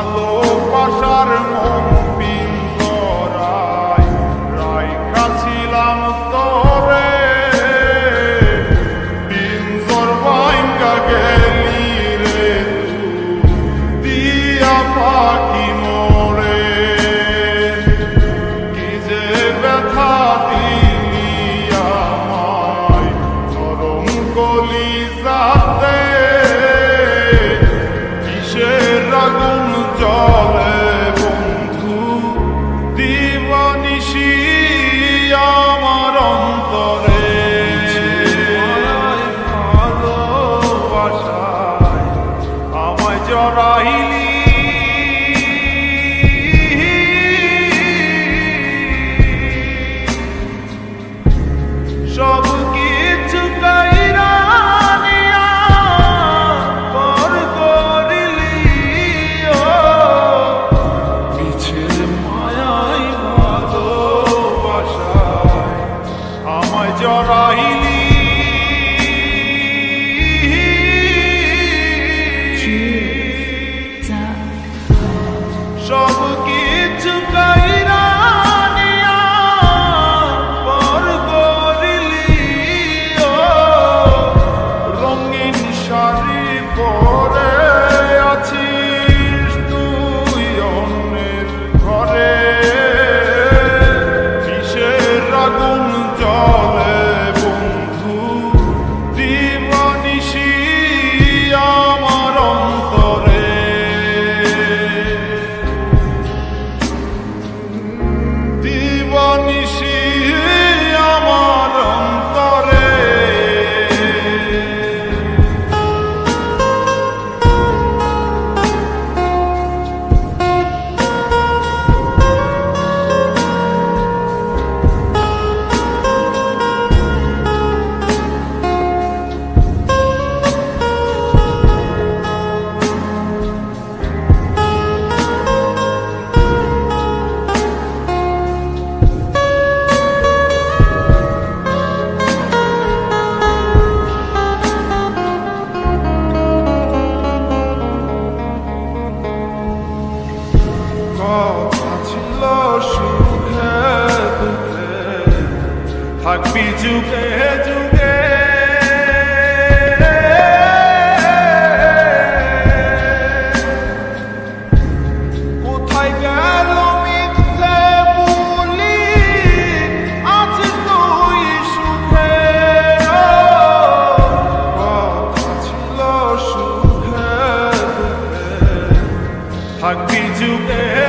ভালোবাসার মন পিঞ্জরায় রাইখা ছিলাম তরে পিঞ্জর বাইঙ্গা গেলি রে দিয়া পাখি মরে। কি যে ব্যথা দিলি আমায়, নরম কলি যাতে রাগুন your কথা ছিল সুখে দুঃখে। থাকবি যুগে যুগে। কোথায় গেল মিথ্যে বলি? আজ তুই সুখে। কথা ছিল সুখে দুঃখে। থাকবি যুগে